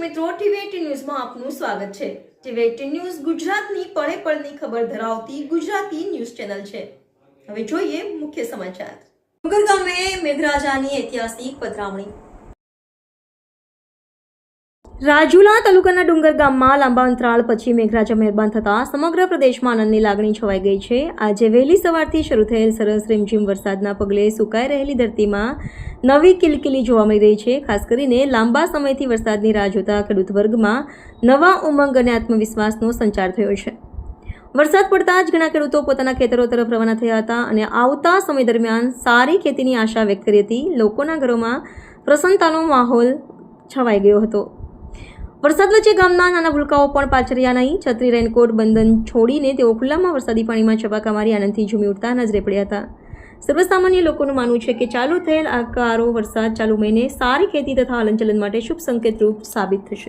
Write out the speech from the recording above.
દર્શક મિત્રો, ટીવી ન્યૂઝમાં આપનું સ્વાગત છે. ટીવી ન્યૂઝ ગુજરાતની પળે પળની ખબર ધરાવતી ગુજરાતી ન્યૂઝ ચેનલ છે. હવે જોઈએ મુખ્ય સમાચાર. ડુંગર ગામે મેઘરાજાની ઐતિહાસિક પધરામણી. રાજુલા તાલુકાના ડુંગર ગામમાં લાંબા અંતરાળ પછી મેઘરાજા મહેરબાન થતાં સમગ્ર પ્રદેશમાં આનંદની લાગણી છવાઈ ગઈ છે. આજે વહેલી સવારથી શરૂ થયેલ સરસ રીમઝીમ વરસાદના પગલે સુકાઈ રહેલી ધરતીમાં નવી કિલકિલી જોવા મળી રહી છે. ખાસ કરીને લાંબા સમયથી વરસાદની રાહ જોતા ખેડૂત વર્ગમાં નવા ઉમંગ અને આત્મવિશ્વાસનો સંચાર થયો છે. વરસાદ પડતા જ ઘણા ખેડૂતો પોતાના ખેતરો તરફ રવાના થયા હતા અને આવતા સમય દરમિયાન સારી ખેતીની આશા વ્યક્ત કરી હતી. લોકોના ઘરોમાં પ્રસન્નતાનો માહોલ છવાઈ ગયો હતો. વરસાદ વચ્ચે ગામના નાના ભૂલકાઓ પણ પાછળ્યા નહીં. છત્રી રેનકોટ બંધન છોડીને તેઓ ખુલ્લામાં વરસાદી પાણીમાં છપાકા મારી આનંદથી ઝૂમી ઉઠતા નજરે પડ્યા હતા. સર્વસામાન્ય લોકોનું માનવું છે કે ચાલુ થયેલ આ કારો વરસાદ ચાલુ મહિને સારી ખેતી તથા હલનચલન માટે શુભ સંકેતરૂપ સાબિત થશે.